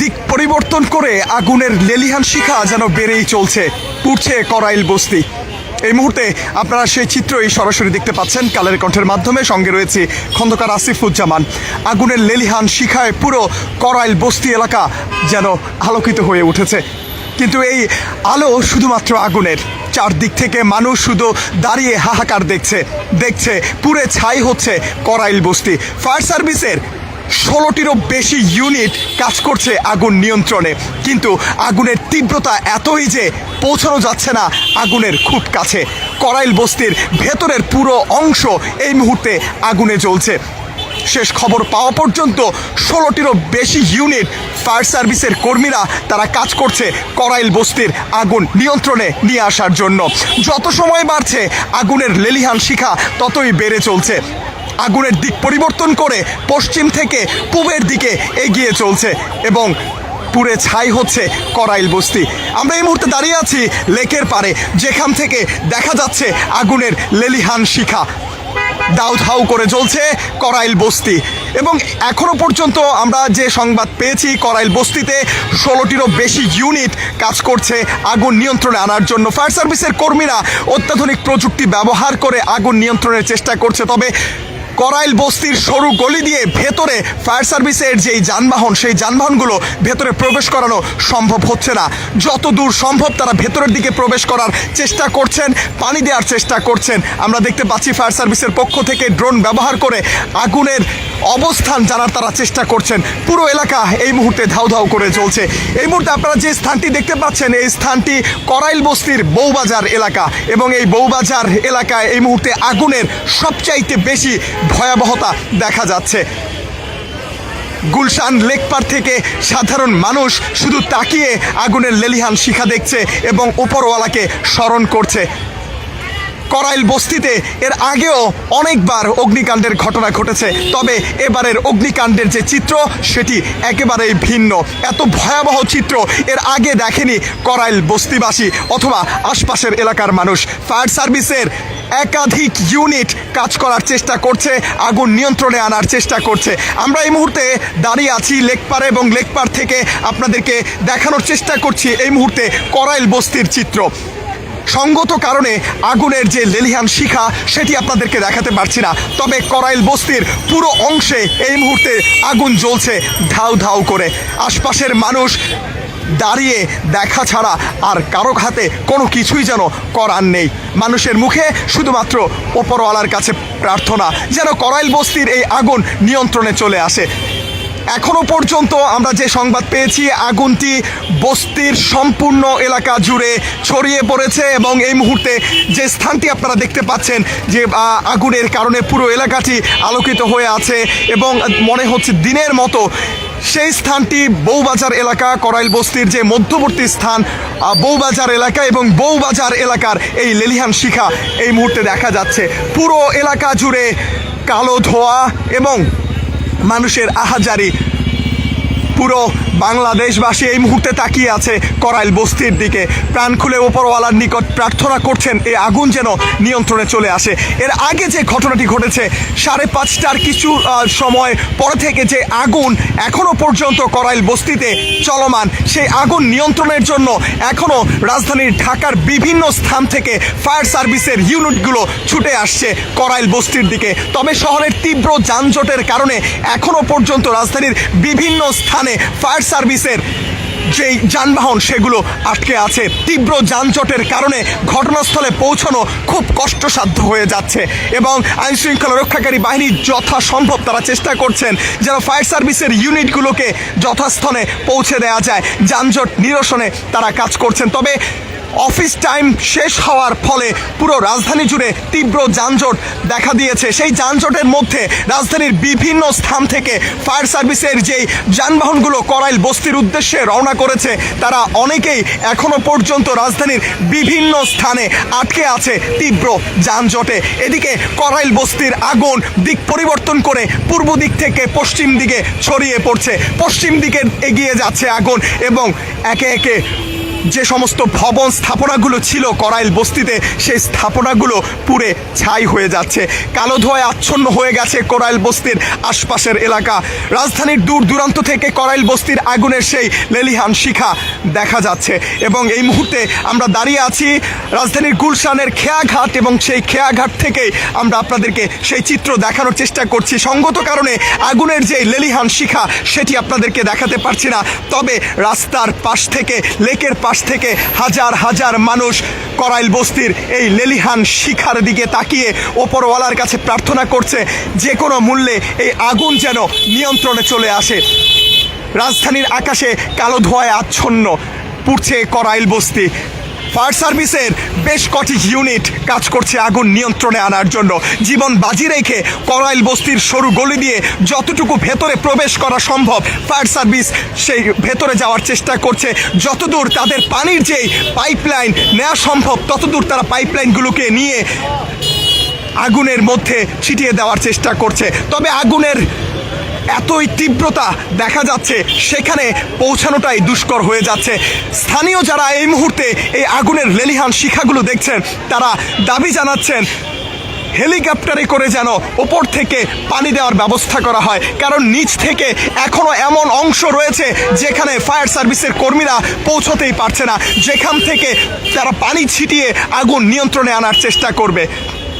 দিক পরিবর্তন করে আগুনের লেলিহান শিখা যেন বেড়েই চলছে পুড়ছে করাইল বস্তি। এই মুহূর্তে আপনারা সেই চিত্রই সরাসরি দেখতে পাচ্ছেন, কালের কণ্ঠের মাধ্যমে। সঙ্গে রয়েছে খন্দকার আসিফুজ্জামান। আগুনের লেলিহান শিখায় পুরো করাইল বস্তি এলাকা যেন আলোকিত হয়ে উঠেছে। কিন্তু এই আলো শুধুমাত্র আগুনের। চারদিক থেকে মানুষ শুধু দাঁড়িয়ে হাহাকার দেখছে দেখছে পুরে ছাই হচ্ছে করাইল বস্তি। ফায়ার সার্ভিসের ষোলোটিরও বেশি ইউনিট কাজ করছে আগুন নিয়ন্ত্রণে। কিন্তু আগুনের তীব্রতা এতই যে পৌঁছানো যাচ্ছে না আগুনের খুব কাছে। করাইল বস্তির ভেতরের পুরো অংশ এই মুহূর্তে আগুনে জ্বলছে। শেষ খবর পাওয়া পর্যন্ত ষোলোটিরও বেশি ইউনিট ফায়ার সার্ভিসের কর্মীরা তারা কাজ করছে করাইল বস্তির আগুন নিয়ন্ত্রণে নিয়ে আসার জন্য। যত সময় বাড়ছে, আগুনের লেলিহান শিখা ততই বেড়ে চলছে। আগুনের দিক পরিবর্তন করে পশ্চিম থেকে পূবের দিকে এগিয়ে চলছে এবং পুরে ছাই হচ্ছে করাইল বস্তি। আমরা এই মুহূর্তে দাঁড়িয়ে আছি লেকের পারে যেখান থেকে দেখা যাচ্ছে আগুনের লেলিহান শিখা। দাউ ধাউ করে জ্বলছে করাইল বস্তি। এবং এখনও পর্যন্ত আমরা যে সংবাদ পেয়েছি, করাইল বস্তিতে ষোলোটিরও বেশি ইউনিট কাজ করছে আগুন নিয়ন্ত্রণে আনার জন্য। ফায়ার সার্ভিসের কর্মীরা অত্যাধুনিক প্রযুক্তি ব্যবহার করে আগুন নিয়ন্ত্রণের চেষ্টা করছে। তবে করাইল বস্তির সরু গলি দিয়ে ভেতরে ফায়ার সার্ভিসের যেই যানবাহন, সেই যানবাহনগুলো ভেতরে প্রবেশ করানো সম্ভব হচ্ছে না। যত দূর সম্ভব তারা ভেতরের দিকে প্রবেশ করার চেষ্টা করছেন, পানি দেওয়ার চেষ্টা করছেন। আমরা দেখতে পাচ্ছি ফায়ার সার্ভিসের পক্ষ থেকে ড্রোন ব্যবহার করে আগুনের অবস্থান জানার তারা চেষ্টা করছেন। পুরো এলাকা এই মুহূর্তে ধাউ ধাউ করে চলছে। এই মুহূর্তে আপনারা যে স্থানটি দেখতে পাচ্ছেন, এই স্থানটি করাইল বস্তির বৌবাজার এলাকা। এবং এই বৌবাজার এলাকায় এই মুহূর্তে আগুনের সবচাইতে বেশি ভয়াবহতা দেখা যাচ্ছে। গুলশান লেকপার থেকে সাধারণ মানুষ শুধু তাকিয়ে আগুনের লেলিহান শিখা দেখছে এবং উপরওয়ালাকে স্মরণ করছে। করাইল বস্তিতে এর আগেও অনেকবার অগ্নিকাণ্ডের ঘটনা ঘটেছে, তবে এবারের অগ্নিকাণ্ডের যে চিত্র, সেটি একেবারেই ভিন্ন। এত ভয়াবহ চিত্র এর আগে দেখেনি করাইল বস্তিবাসী অথবা আশপাশের এলাকার মানুষ। ফায়ার সার্ভিসের একাধিক ইউনিট কাজ করার চেষ্টা করছে, আগুন নিয়ন্ত্রণে আনার চেষ্টা করছে। আমরা এই মুহূর্তে দাঁড়িয়ে আছি লেকপার এবং লেকপার থেকে আপনাদেরকে দেখানোর চেষ্টা করছি এই মুহূর্তে করাইল বস্তির চিত্র। সঙ্গত কারণে আগুনের যে লেলিহান শিখা, সেটি আপনাদেরকে দেখাতে পারছি না। তবে করাইল বস্তির পুরো অংশে এই মুহূর্তে আগুন জ্বলছে ধাউ ধাউ করে। আশপাশের মানুষ দাঁড়িয়ে দেখা ছাড়া আর কারও হাতে কোনো কিছুই যেন করার নেই। মানুষের মুখে শুধুমাত্র ওপরওয়ালার কাছে প্রার্থনা, যেন করাইল বস্তির এই আগুন নিয়ন্ত্রণে চলে আসে। এখনও পর্যন্ত আমরা যে সংবাদ পেয়েছি, আগুনটি বস্তির সম্পূর্ণ এলাকা জুড়ে ছড়িয়ে পড়েছে এবং এই মুহূর্তে যে স্থানটি আপনারা দেখতে পাচ্ছেন, যে আগুনের কারণে পুরো এলাকাটি আলোকিত হয়ে আছে এবং মনে হচ্ছে দিনের মতো সেই স্থানটি বৌবাজার এলাকা, করাইল বস্তির যে মধ্যবর্তী স্থান বৌবাজার এলাকা এবং বৌবাজার এলাকার এই লেলিহান শিখা এই মুহূর্তে দেখা যাচ্ছে। পুরো এলাকা জুড়ে কালো ধোয়া এবং মানুষের আহাজারি। পুরো বাংলাদেশবাসী এই মুহূর্তে তাকিয়ে আছে করাইল বস্তির দিকে। প্রাণ খুলে ওপরওয়ালার নিকট প্রার্থনা করছেন, এই আগুন যেন নিয়ন্ত্রণে চলে আসে। এর আগে যে ঘটনাটি ঘটেছে, সাড়ে পাঁচটার কিছু সময় পর থেকে যে আগুন এখনও পর্যন্ত করাইল বস্তিতে চলমান, সেই আগুন নিয়ন্ত্রণের জন্য এখনও রাজধানীর ঢাকার বিভিন্ন স্থান থেকে ফায়ার সার্ভিসের ইউনিটগুলো ছুটে আসছে করাইল বস্তির দিকে। তবে শহরের তীব্র যানজটের কারণে এখনও পর্যন্ত রাজধানীর বিভিন্ন স্থানে ফায়ার সার্ভিসের যেই যানবাহন, সেগুলো আটকে আছে। তীব্র যানজটের কারণে ঘটনাস্থলে পৌঁছানো খুব কষ্টসাধ্য হয়ে যাচ্ছে এবং আইনশৃঙ্খলা রক্ষাকারী বাহিনী যথাসম্ভব তারা চেষ্টা করছেন যেন ফায়ার সার্ভিসের ইউনিটগুলোকে যথাস্থানে পৌঁছে দেওয়া যায়। যানজট নিরসনে তারা কাজ করছেন। তবে অফিস টাইম শেষ হওয়ার ফলে পুরো রাজধানী জুড়ে তীব্র যানজট দেখা দিয়েছে। সেই যানজটের মধ্যে রাজধানীর বিভিন্ন স্থান থেকে ফায়ার সার্ভিসের যেই যানবাহনগুলো করাইল বস্তির উদ্দেশ্যে রওনা করেছে, তারা অনেকেই এখনও পর্যন্ত রাজধানীর বিভিন্ন স্থানে আটকে আছে তীব্র যানজটে। এদিকে করাইল বস্তির আগুন দিক পরিবর্তন করে পূর্ব দিক থেকে পশ্চিম দিকে ছড়িয়ে পড়ছে। পশ্চিম দিকে এগিয়ে যাচ্ছে আগুন এবং একে একে যে সমস্ত ভবন স্থাপনাগুলো ছিল করাইল বস্তিতে, সেই স্থাপনাগুলো পুড়ে ছাই হয়ে যাচ্ছে। কালো ধোঁয়ায় আচ্ছন্ন হয়ে গেছে করাইল বস্তির আশপাশের এলাকা। রাজধানীর দূর দূরান্ত থেকে করাইল বস্তির আগুনের সেই লেলিহান শিখা দেখা যাচ্ছে। এবং এই মুহূর্তে আমরা দাঁড়িয়ে আছি রাজধানীর গুলশানের খেয়াঘাট এবং সেই খেয়াঘাট থেকেই আমরা আপনাদেরকে সেই চিত্র দেখানোর চেষ্টা করছি। সঙ্গত কারণে আগুনের যে লেলিহান শিখা, সেটি আপনাদেরকে দেখাতে পারছি না। তবে রাস্তার পাশ থেকে লেকের পাশ থেকে হাজার হাজার মানুষ করাইল বস্তির এই লেলিহান শিখার দিকে তাকিয়ে ওপরওয়ালার কাছে প্রার্থনা করছে যে কোনো মূল্যে এই আগুন যেন নিয়ন্ত্রণে চলে আসে। রাজধানীর আকাশে কালো ধোঁয়ায় আচ্ছন্ন, পুড়ছে করাইল বস্তি। ফায়ার সার্ভিসের বেশ কটি ইউনিট কাজ করছে আগুন নিয়ন্ত্রণে আনার জন্য। জীবন বাজি রেখে করাইল বস্তির সরু গলি দিয়ে যতটুকু ভেতরে প্রবেশ করা সম্ভব, ফায়ার সার্ভিস সেই ভেতরে যাওয়ার চেষ্টা করছে। যতদূর তাদের পানির যেই পাইপলাইন নেওয়া সম্ভব, ততদূর তারা পাইপলাইনগুলোকে নিয়ে আগুনের মধ্যে ছিটিয়ে দেওয়ার চেষ্টা করছে। তবে আগুনের এতই তীব্রতা দেখা যাচ্ছে, সেখানে পৌঁছানোটাই দুষ্কর হয়ে যাচ্ছে। স্থানীয় যারা এই মুহূর্তে এই আগুনের লেলিহান শিখাগুলো দেখছেন, তারা দাবি জানাচ্ছেন, হেলিকপ্টারে করে যেন ওপর থেকে পানি দেওয়ার ব্যবস্থা করা হয়। কারণ নিচ থেকে এখনও এমন অংশ রয়েছে যেখানে ফায়ার সার্ভিসের কর্মীরা পৌঁছতেই পারছে না। যেখান থেকে তারা পানি ছিটিয়ে আগুন নিয়ন্ত্রণে আনার চেষ্টা করবে।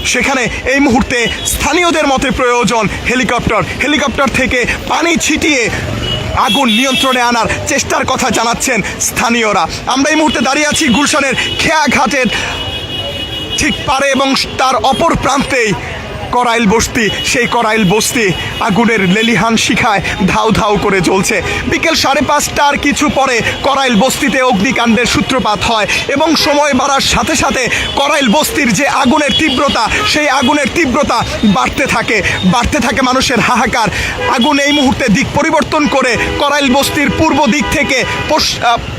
সেখানে এই মুহূর্তে স্থানীয়দের মতে প্রয়োজন হেলিকপ্টার। হেলিকপ্টার থেকে পানি ছিটিয়ে আগুন নিয়ন্ত্রণে আনার চেষ্টার কথা জানাচ্ছেন স্থানীয়রা। আমরা এই মুহূর্তে দাঁড়িয়ে আছি গুলশানের খেয়াঘাটের ঠিক পারে এবং তার অপর প্রান্তেই করাইল বস্তি, সেই করাইল বস্তি আগুনের লেলিহান শিখায় ধাউ ধাউ করে চলছে বিকেল সাড়ে পাঁচটার কিছু পরে করাইল বস্তিতে অগ্নিকাণ্ডের সূত্রপাত হয় এবং সময় বাড়ার সাথে সাথে করাইল বস্তির যে আগুনের তীব্রতা, সেই আগুনের তীব্রতা বাড়তে থাকে। বাড়তে থাকে মানুষের হাহাকার। আগুন এই মুহূর্তে দিক পরিবর্তন করে করাইল বস্তির পূর্ব দিক থেকে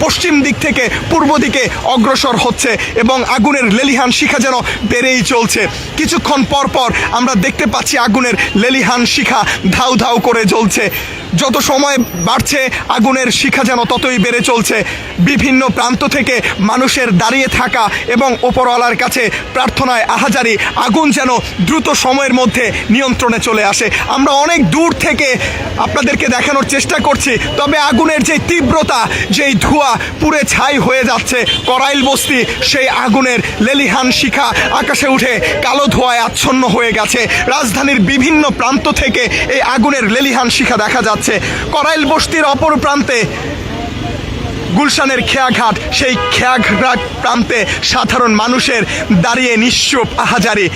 পশ্চিম দিক থেকে পূর্ব দিকে অগ্রসর হচ্ছে এবং আগুনের লেলিহান শিখা যেন বেড়েই চলছে। কিছুক্ষণ পর পর আমরা দেখতে পাচ্ছি আগুনের লেলিহান শিখা ধাউ ধাউ করে জ্বলছে। যত সময় বাড়ছে, আগুনের শিখা যেন ততই বেড়ে চলছে। বিভিন্ন প্রান্ত থেকে মানুষের দাঁড়িয়ে থাকা এবং ওপরওয়ালার কাছে প্রার্থনায় আহাজারি, আগুন যেন দ্রুত সময়ের মধ্যে নিয়ন্ত্রণে চলে আসে। আমরা অনেক দূর থেকে আপনাদেরকে দেখানোর চেষ্টা করছি, তবে আগুনের যে তীব্রতা, যেই ধোঁয়া পুড়ে ছাই হয়ে যাচ্ছে, করাইল বস্তি, সেই আগুনের লেলিহান শিখা আকাশে উঠে কালো ধোঁয়ায় আচ্ছন্ন হয়ে গেছে। রাজধানীর বিভিন্ন প্রান্ত থেকে এই আগুনের লেলিহান শিখা দেখা যাচ্ছে। করাইল বস্তির অপর প্রান্তে গুলশানের খেয়াঘাট সেই খেয়াঘাট প্রান্তে সাধারণ মানুষের দাঁড়িয়ে নিঃস্ব আহাজারি।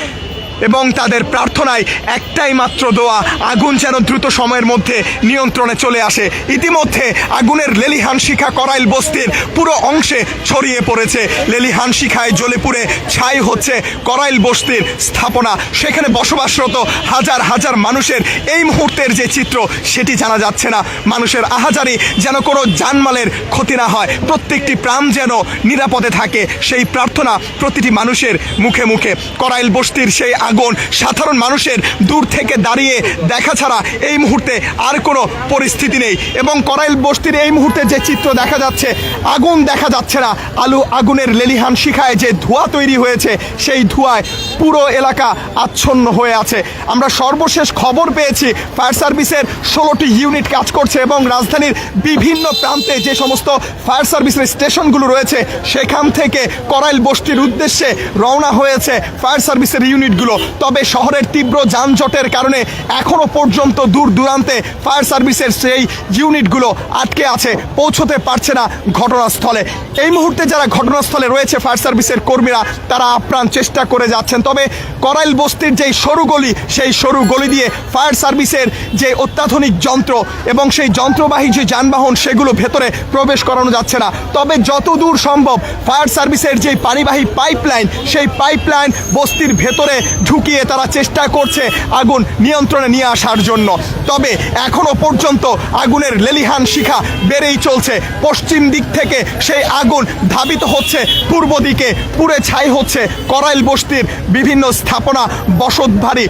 এবং তাদের প্রার্থনায় একটাই মাত্র দোয়া, আগুন যেন দ্রুত সময়ের মধ্যে নিয়ন্ত্রণে চলে আসে। ইতিমধ্যে আগুনের লেলিহান শিখা করাইল বস্তির পুরো অংশে ছড়িয়ে পড়েছে। লেলিহান শিখায় জ্বলে পুড়ে ছাই হচ্ছে করাইল বস্তির স্থাপনা। সেখানে বসবাসরত হাজার হাজার মানুষের এই মুহূর্তের যে চিত্র, সেটি জানা যাচ্ছে না। মানুষের আহাজারি যেন কোনো জানমালের ক্ষতি না হয়। প্রত্যেকটি প্রাণ যেন নিরাপদে থাকে। সেই প্রার্থনা প্রতিটি মানুষের মুখে মুখে। করাইল বস্তির সেই আগুন সাধারণ মানুষের দূর থেকে দাঁড়িয়ে দেখা ছাড়া এই মুহূর্তে আর কোনো পরিস্থিতি নেই। এবং করাইল বস্তির এই মুহূর্তে যে চিত্র দেখা যাচ্ছে, আগুন দেখা যাচ্ছে না। আলু আগুনের লেলিহান শিখায় যে ধোঁয়া তৈরি হয়েছে, সেই ধোঁয়ায় পুরো এলাকা আচ্ছন্ন হয়ে আছে। আমরা সর্বশেষ খবর পেয়েছি, ফায়ার সার্ভিসের ষোলোটি ইউনিট কাজ করছে এবং রাজধানীর বিভিন্ন প্রান্তে যে সমস্ত ফায়ার সার্ভিসের স্টেশনগুলো রয়েছে, সেখান থেকে করাইল বস্তির উদ্দেশ্যে রওনা হয়েছে ফায়ার সার্ভিসের ইউনিটগুলো। তবে শহরের তীব্র যানজটের কারণে এখনও পর্যন্ত দূর দূরান্তে ফায়ার সার্ভিসের সেই ইউনিটগুলো আটকে আছে, পৌঁছতে পারছে না ঘটনাস্থলে। এই মুহূর্তে যারা ঘটনাস্থলে রয়েছে ফায়ার সার্ভিসের কর্মীরা, তারা আপ্রাণ চেষ্টা করে যাচ্ছেন। তবে করাইল বস্তির যেই সরু গলি, সেই সরু গলি দিয়ে ফায়ার সার্ভিসের যে অত্যাধুনিক যন্ত্র এবং সেই যন্ত্রবাহী যে যানবাহন, সেগুলো ভেতরে প্রবেশ করানো যাচ্ছে না। তবে যত দূর সম্ভব ফায়ার সার্ভিসের যে পানিবাহী পাইপলাইন, সেই পাইপলাইন বস্তির ভেতরে ঢুকিয়ে তারা চেষ্টা করছে আগুন নিয়ন্ত্রণে নিয়ে আসার জন্য। তবে এখনও পর্যন্ত আগুনের লেলিহান শিখা বেড়েই চলছে। পশ্চিম দিক থেকে সেই আগুন ধাবিত হচ্ছে, পূর্ব দিকে পুড়ে ছাই হচ্ছে করাইল বস্তির বিভিন্ন স্থাপনা বসত বাড়ি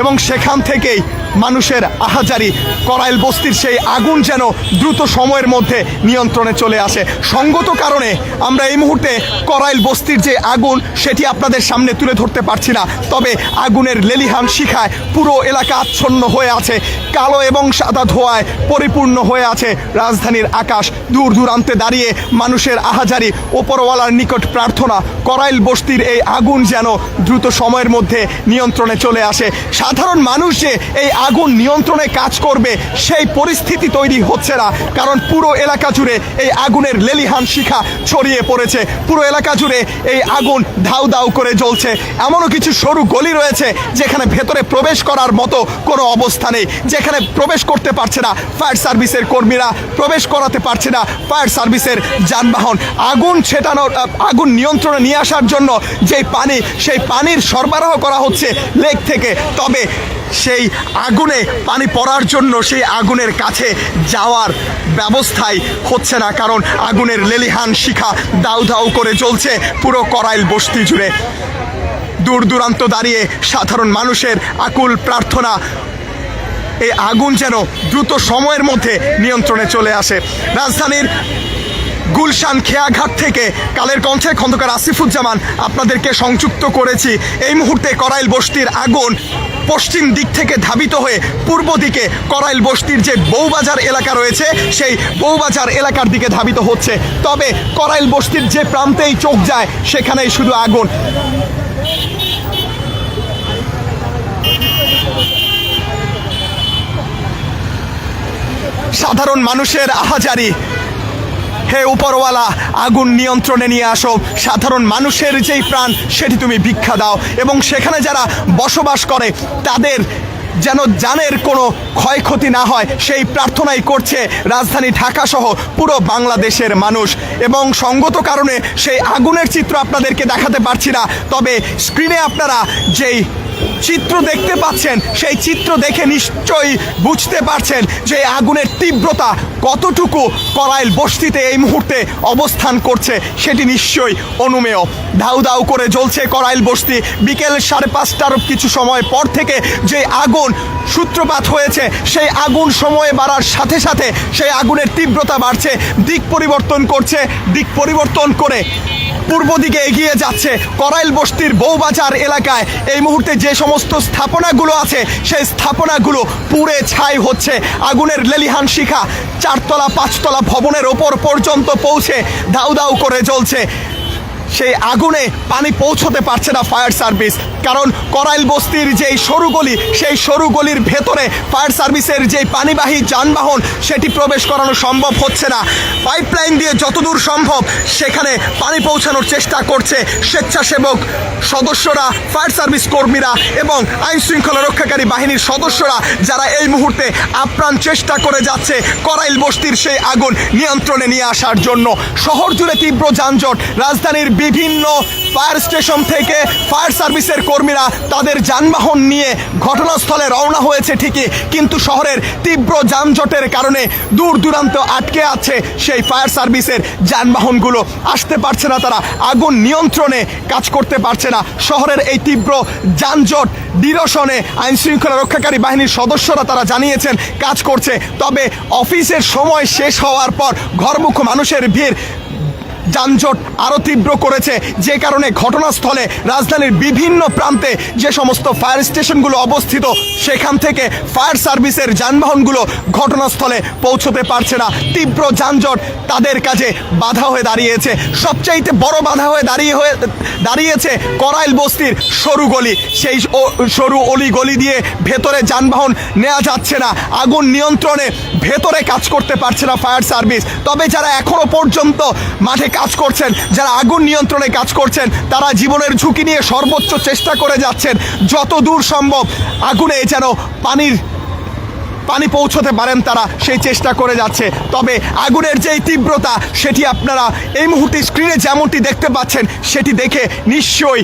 এবং সেখান থেকেই মানুষের আহাজারি করাইল বস্তির সেই আগুন যেন দ্রুত সময়ের মধ্যে নিয়ন্ত্রণে চলে আসে। সঙ্গত কারণে আমরা এই মুহূর্তে করাইল বস্তির যে আগুন, সেটি আপনাদের সামনে তুলে ধরতে পারছি না। তবে আগুনের লেলিহান শিখায় পুরো এলাকা আচ্ছন্ন হয়ে আছে। কালো এবং সাদা ধোঁয়ায় পরিপূর্ণ হয়ে আছে রাজধানীর আকাশ। দূর দূরান্তে দাঁড়িয়ে মানুষের আহাজারি, ওপরওয়ালার নিকট প্রার্থনা, করাইল বস্তির এই আগুন যেন দ্রুত সময়ের মধ্যে নিয়ন্ত্রণে চলে আসে। সাধারণ মানুষ যে এই আগুন নিয়ন্ত্রণে কাজ করবে, সেই পরিস্থিতি তৈরি হচ্ছে না। কারণ পুরো এলাকা জুড়ে এই আগুনের লেলিহান শিখা ছড়িয়ে পড়েছে। পুরো এলাকা জুড়ে এই আগুন ধাউ দাউ করে জ্বলছে। এমনও কিছু সরু গলি রয়েছে যেখানে ভেতরে প্রবেশ করার মতো কোনো অবস্থা নেই, যেখানে প্রবেশ করতে পারছে না ফায়ার সার্ভিসের কর্মীরা, প্রবেশ করাতে পারছে না ফায়ার সার্ভিসের যানবাহন। আগুন ছেটানোর আগুন নিয়ন্ত্রণে নিয়ে আসার জন্য যেই পানি, সেই পানির সরবরাহ করা হচ্ছে লেক থেকে। তবে সেই আগুনে পানি পড়ার জন্য সেই আগুনের কাছে যাওয়ার ব্যবস্থাই হচ্ছে না, কারণ আগুনের লেলিহান শিখা দাউ দাউ করে চলছে পুরো করাইল বস্তি জুড়ে। দূর দূরান্ত দাঁড়িয়ে সাধারণ মানুষের আকুল প্রার্থনা, এই আগুন যেন দ্রুত সময়ের মধ্যে নিয়ন্ত্রণে চলে আসে। রাজধানীর গুলশান খেয়াঘাট থেকে কালের কণ্ঠে খন্দকার আসিফুজ্জামান আপনাদেরকে সংযুক্ত করেছি। এই মুহূর্তে করাইল বস্তির আগুন পশ্চিম দিক থেকে ধাবিত হয়ে পূর্ব দিকে করাইল বস্তির যে বৌবাজার এলাকা রয়েছে, সেই বৌবাজার এলাকার দিকে ধাবিত হচ্ছে। তবে করাইল বস্তির যে প্রান্তেই চোখ যায়, সেখানেই শুধু আগুন। সাধারণ মানুষের আহাজারি হে উপরওয়ালা, আগুন নিয়ন্ত্রণে নিয়ে আসো। সাধারণ মানুষের যেই প্রাণ, সেটি তুমি ভিক্ষা দাও। এবং সেখানে যারা বসবাস করে, তাদের যেন জানের কোনো ক্ষয়ক্ষতি না হয়, সেই প্রার্থনাই করছে রাজধানী ঢাকা সহ পুরো বাংলাদেশের মানুষ। এবং সঙ্গত কারণে সেই আগুনের চিত্র আপনাদেরকে দেখাতে পারছি না, তবে স্ক্রিনে আপনারা যেই চিত্র দেখতে পাচ্ছেন, সেই চিত্র দেখে নিশ্চয়ই বুঝতে পারছেন যে আগুনের তীব্রতা কতটুকু করাইল বস্তিতে এই মুহূর্তে অবস্থান করছে, সেটি নিশ্চয়ই অনুমেয়। ধাউ দাউ করে জ্বলছে করাইল বস্তি। বিকেল সাড়ে পাঁচটার কিছু সময় পর থেকে যে আগুন সূত্রপাত হয়েছে, সেই আগুন সময়ে বাড়ার সাথে সাথে সেই আগুনের তীব্রতা বাড়ছে, দিক পরিবর্তন করছে, দিক পরিবর্তন করে পূর্ব দিকে এগিয়ে যাচ্ছে। করাইল বস্তির বৌবাজার এলাকায় এই মুহূর্তে যে সমস্ত স্থাপনাগুলো আছে, সেই স্থাপনাগুলো পুড়ে ছাই হচ্ছে। আগুনের লেলিহান শিখা চারতলা, পাঁচতলা ভবনের ওপর পর্যন্ত পৌঁছে দাউ দাউ করে জ্বলছে। সেই আগুনে পানি পৌঁছতে পারছে না ফায়ার সার্ভিস। কারণ করাইল বস্তির যেই সরু গলি, সেই সরু গলির ভেতরে ফায়ার সার্ভিসের যেই পানিবাহী যানবাহন, সেটি প্রবেশ করানো সম্ভব হচ্ছে না। পাইপলাইন দিয়ে যতদূর সম্ভব সেখানে পানি পৌঁছানোর চেষ্টা করছে স্বেচ্ছাসেবক সদস্যরা, ফায়ার সার্ভিস কর্মীরা এবং আইন শৃঙ্খলা রক্ষাকারী বাহিনীর সদস্যরা যারা এই মুহূর্তে আপ্রাণ চেষ্টা করে যাচ্ছে করাইল বস্তির সেই আগুন নিয়ন্ত্রণে নিয়ে আসার জন্য। শহর জুড়ে তীব্র যানজট, রাজধানীর বিভিন্ন ফায়ার স্টেশন থেকে ফায়ার সার্ভিসের কর্মীরা তাদের যানবাহন নিয়ে ঘটনাস্থলে রওনা হয়েছে ঠিকই, কিন্তু শহরের তীব্র যানজটের কারণে দূর দূরান্ত আটকে আছে সেই ফায়ার সার্ভিসের যানবাহনগুলো। আসতে পারছে না তারা, আগুন নিয়ন্ত্রণে কাজ করতে পারছে না। শহরের এই তীব্র যানজট নিরসনে আইনশৃঙ্খলা রক্ষাকারী বাহিনীর সদস্যরা তারা জানিয়েছেন, কাজ করছে। তবে অফিসের সময় শেষ হওয়ার পর ঘরমুখ মানুষের ভিড় যানজট আরও তীব্র করেছে। যে কারণে ঘটনাস্থলে রাজধানীর বিভিন্ন প্রান্তে যে সমস্ত ফায়ার স্টেশনগুলো অবস্থিত, সেখান থেকে ফায়ার সার্ভিসের যানবাহনগুলো ঘটনাস্থলে পৌঁছতে পারছে না। তীব্র যানজট তাদের কাজে বাধা হয়ে দাঁড়িয়েছে। সবচাইতে বড় বাধা হয়ে দাঁড়িয়ে হয়ে দাঁড়িয়েছে করাইল বস্তির সরু গলি। সেই সরু অলি গলি দিয়ে ভেতরে যানবাহন নেওয়া যাচ্ছে না। আগুন নিয়ন্ত্রণে ভেতরে কাজ করতে পারছে না ফায়ার সার্ভিস। তবে যারা এখনও পর্যন্ত মাঠে কাজ করছেন, যারা আগুন নিয়ন্ত্রণে কাজ করছেন, তারা জীবনের ঝুঁকি নিয়ে সর্বোচ্চ চেষ্টা করে যাচ্ছেন। যত দূর সম্ভব আগুনে যেন পানির, পানি পৌঁছতে পারেন তারা, সেই চেষ্টা করে যাচ্ছে। তবে আগুনের যেই তীব্রতা, সেটি আপনারা এই মুহূর্তে স্ক্রিনে যেমনটি দেখতে পাচ্ছেন, সেটি দেখে নিশ্চয়ই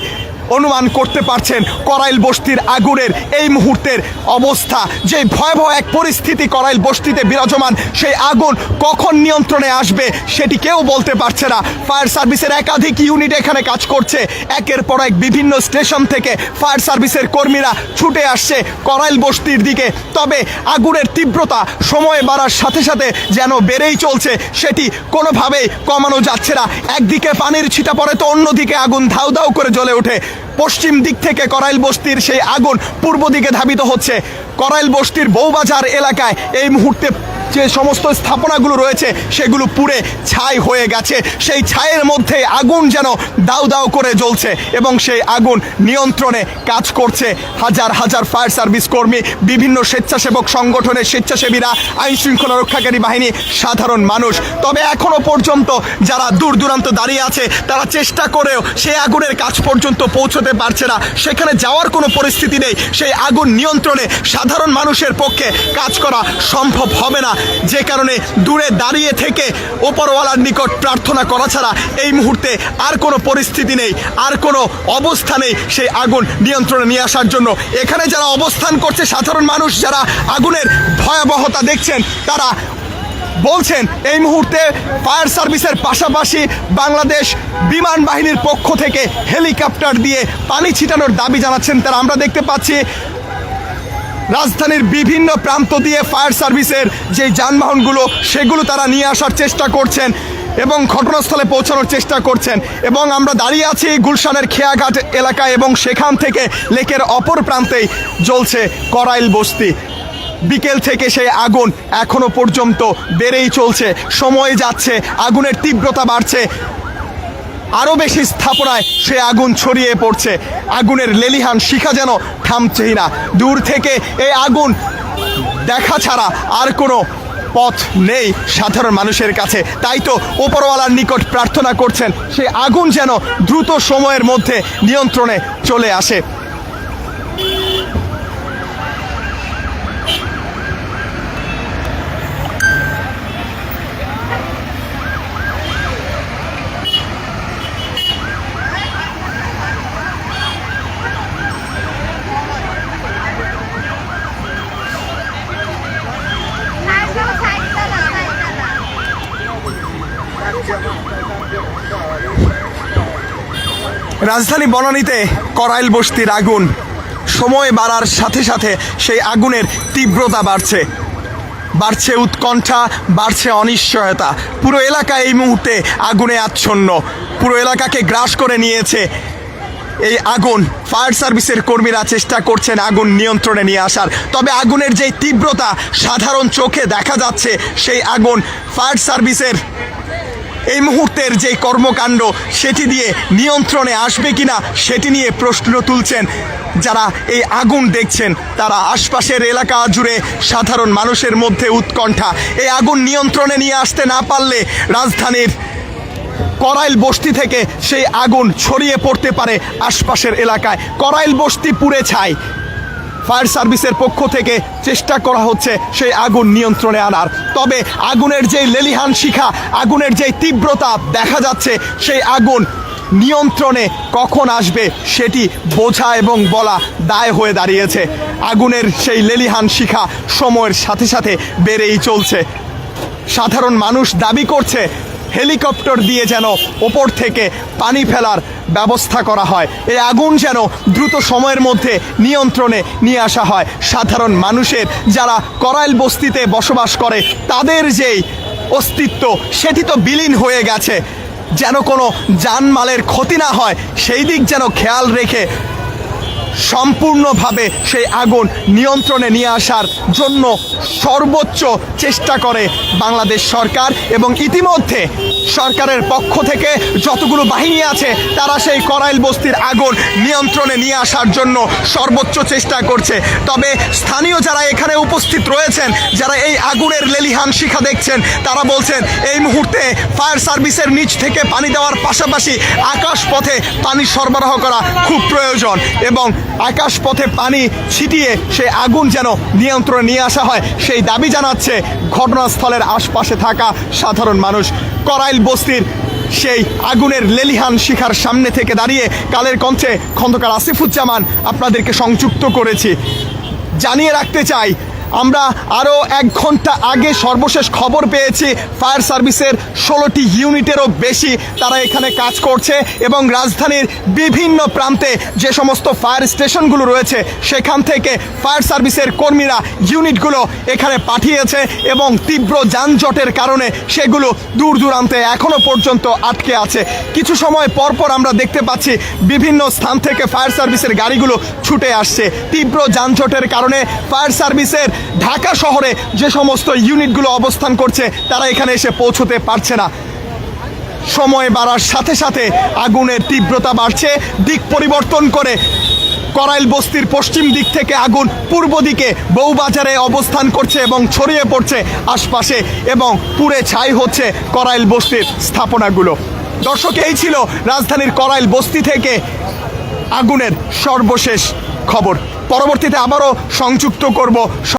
অনুমান করতে পারছেন করাইল বস্তির আগুনের এই মুহূর্তের অবস্থা। যে ভয়াবহ এক পরিস্থিতি করাইল বস্তিতে বিরাজমান, সেই আগুন কখন নিয়ন্ত্রণে আসবে সেটি কেউ বলতে পারছে না। ফায়ার সার্ভিসের একাধিক ইউনিট এখানে কাজ করছে। একের পর এক বিভিন্ন স্টেশন থেকে ফায়ার সার্ভিসের কর্মীরা ছুটে আসছে করাইল বস্তির দিকে। তবে আগুনের তীব্রতা সময় বাড়ার সাথে সাথে যেন বেড়েই চলছে, সেটি কোনোভাবেই কমানো যাচ্ছে না। একদিকে পানির ছিটা পড়ে তো অন্যদিকে আগুন ধাউ ধাউ করে জ্বলে ওঠে। পশ্চিম দিক থেকে করাইল বস্তির সেই আগুন পূর্ব দিকে ধাবিত হচ্ছে। করাইল বস্তির বৌবাজার এলাকায় এই মুহূর্তে যে সমস্ত স্থাপনাগুলো রয়েছে সেগুলো পুড়ে ছাই হয়ে গেছে। সেই ছাইয়ের মধ্যে আগুন যেন দাউ দাউ করে জ্বলছে এবং সেই আগুন নিয়ন্ত্রণে কাজ করছে হাজার হাজার ফায়ার সার্ভিস কর্মী, বিভিন্ন স্বেচ্ছাসেবক সংগঠনের স্বেচ্ছাসেবীরা, আইন শৃঙ্খলা রক্ষাকারী বাহিনী সাধারণ মানুষ। তবে এখনও পর্যন্ত যারা দূর দূরান্ত দাঁড়িয়ে আছে, তারা চেষ্টা করেও সেই আগুনের কাজ পর্যন্ত পৌঁছতে পারছে না। সেখানে যাওয়ার কোনো পরিস্থিতি নেই। সেই আগুন নিয়ন্ত্রণে সাধারণ মানুষের পক্ষে কাজ করা সম্ভব হবে না। যে কারণে দূরে দাঁড়িয়ে থেকে ওপরওয়ালার নিকট প্রার্থনা করা ছাড়া এই মুহূর্তে আর কোনো পরিস্থিতি নেই, আর কোনো অবস্থা নেই সেই আগুন নিয়ন্ত্রণে নিয়ে আসার জন্য। এখানে যারা অবস্থান করছে, সাধারণ মানুষ যারা আগুনের ভয়াবহতা দেখছেন, তারা বলছেন, এই মুহূর্তে ফায়ার সার্ভিসের পাশাপাশি বাংলাদেশ বিমান বাহিনীর পক্ষ থেকে হেলিকপ্টার দিয়ে পানি ছিটানোর দাবি জানাচ্ছেন। তারা আমরা দেখতে পাচ্ছি রাজধানীর বিভিন্ন প্রান্ত দিয়ে ফায়ার সার্ভিসের যে যানবাহনগুলো, সেগুলো তারা নিয়ে আসার চেষ্টা করছেন এবং ঘটনাস্থলে পৌঁছানোর চেষ্টা করছেন। এবং আমরা দাঁড়িয়ে আছি গুলশানের খেয়াঘাট এলাকায় এবং সেখান থেকে লেকের অপর প্রান্তেই জ্বলছে করাইল বস্তি। বিকেল থেকে সেই আগুন এখনও পর্যন্ত বেড়েই চলছে। সময় যাচ্ছে, আগুনের তীব্রতা বাড়ছে। আরও বেশি স্থাপনায় সে আগুন ছড়িয়ে পড়ছে। আগুনের লেলিহান শিখা যেন থামছেই না। দূর থেকে এই আগুন দেখা ছাড়া আর কোনো পথ নেই সাধারণ মানুষের কাছে। তাই তো ওপরওয়ালার নিকট প্রার্থনা করছেন, সে আগুন যেন দ্রুত সময়ের মধ্যে নিয়ন্ত্রণে চলে আসে। রাজধানী বনানীতে করাইল বস্তির আগুন। সময় বাড়ার সাথে সাথে সেই আগুনের তীব্রতা বাড়ছে। বাড়ছে উৎকণ্ঠা, বাড়ছে অনিশ্চয়তা। পুরো এলাকা এই মুহূর্তে আগুনে আচ্ছন্ন। পুরো এলাকাকে গ্রাস করে নিয়েছে এই আগুন। ফায়ার সার্ভিসের কর্মীরা চেষ্টা করছেন আগুন নিয়ন্ত্রণে নিয়ে আসার। তবে আগুনের যেই তীব্রতা সাধারণ চোখে দেখা যাচ্ছে, সেই আগুন ফায়ার সার্ভিসের এই মুহূর্তের যে কর্মকাণ্ড, সেটি দিয়ে নিয়ন্ত্রণে আসবে কিনা, সেটি নিয়ে প্রশ্ন তুলছেন যারা এই আগুন দেখছেন। তারা আশপাশের এলাকা জুড়ে সাধারণ মানুষের মধ্যে উৎকণ্ঠা। এই আগুন নিয়ন্ত্রণে নিয়ে আসতে না পারলে রাজধানীর করাইল বস্তি থেকে সেই আগুন ছড়িয়ে পড়তে পারে আশপাশের এলাকায়। করাইল বস্তি পুড়ে ছাই। ফায়ার সার্ভিসের পক্ষ থেকে চেষ্টা করা হচ্ছে সেই আগুন নিয়ন্ত্রণে আনার। তবে আগুনের যেই লেলিহান শিখা, আগুনের যেই তীব্রতা দেখা যাচ্ছে, সেই আগুন নিয়ন্ত্রণে কখন আসবে সেটি বোঝা এবং বলা দায় হয়ে দাঁড়িয়েছে। আগুনের সেই লেলিহান শিখা সময়ের সাথে সাথে বেড়েই চলছে। সাধারণ মানুষ দাবি করছে হেলিকপ্টার দিয়ে যেন ওপর থেকে পানি ফেলার ব্যবস্থা করা হয়। এই আগুন যেন দ্রুত সময়ের মধ্যে নিয়ন্ত্রণে নিয়ে আসা হয়। সাধারণ মানুষের যারা করাইল বস্তিতে বসবাস করে, তাদের যেই অস্তিত্ব, সেটি তো বিলীন হয়ে গেছে। যেন কোনো জানমালের ক্ষতি না হয়, সেই দিক যেন খেয়াল রেখে সম্পূর্ণভাবে সেই আগুন নিয়ন্ত্রণে নিয়ে আসার জন্য সর্বোচ্চ চেষ্টা করে বাংলাদেশ সরকার এবং ইতিমধ্যে সরকারের পক্ষ থেকে যতগুলো বাহিনী আছে, তারা সেই করাইল বস্তির আগুন নিয়ন্ত্রণে নিয়ে আসার জন্য সর্বোচ্চ চেষ্টা করছে। তবে স্থানীয় যারা এখানে উপস্থিত রয়েছেন, যারা এই আগুনের লেলিহান শিখা দেখছেন, তারা বলছেন, এই মুহূর্তে ফায়ার সার্ভিসের নিচ থেকে পানি দেওয়ার পাশাপাশি আকাশ পথে পানি সরবরাহ করা খুব প্রয়োজন এবং আকাশ পথে পানি ছিটিয়ে সেই আগুন যেন নিয়ন্ত্রণে নিয়ে আসা হয়। সেই দাবি জানাচ্ছে ঘটনাস্থলের আশপাশে থাকা সাধারণ মানুষ। করাইল বস্তির সেই আগুনের লেলিহান শিখার সামনে থেকে দাঁড়িয়ে কালের কণ্ঠে খন্দকার আসিফুজ্জামান আপনাদেরকে সংযুক্ত করেছি। জানিয়ে রাখতে চাই আমরা আরও এক ঘণ্টা আগে সর্বশেষ খবর পেয়েছি, ফায়ার সার্ভিসের ষোলোটি ইউনিটেরও বেশি তারা এখানে কাজ করছে এবং রাজধানীর বিভিন্ন প্রান্তে যে সমস্ত ফায়ার স্টেশনগুলো রয়েছে, সেখান থেকে ফায়ার সার্ভিসের কর্মীরা ইউনিটগুলো এখানে পাঠিয়েছে এবং তীব্র যানজটের কারণে সেগুলো দূর দূরান্তে এখনও পর্যন্ত আটকে আছে। কিছু সময় পরপর আমরা দেখতে পাচ্ছি বিভিন্ন স্থান থেকে ফায়ার সার্ভিসের গাড়িগুলো ছুটে আসছে। তীব্র যানজটের কারণে ফায়ার সার্ভিসের ঢাকা শহরে যে সমস্ত ইউনিটগুলো অবস্থান করছে, তারা এখানে এসে পৌঁছতে পারছে না। সময় বাড়ার সাথে সাথে আগুনের তীব্রতা বাড়ছে। দিক পরিবর্তন করে করাইল বস্তির পশ্চিম দিক থেকে আগুন পূর্ব দিকে বউবাজারে অবস্থান করছে এবং ছড়িয়ে পড়ছে আশপাশে এবং পুড়ে ছাই হচ্ছে করাইল বস্তির স্থাপনাগুলো। দর্শক, এই ছিল রাজধানীর করাইল বস্তি থেকে আগুনের সর্বশেষ খবর। পরবর্তীতে আবারও সংযুক্ত করব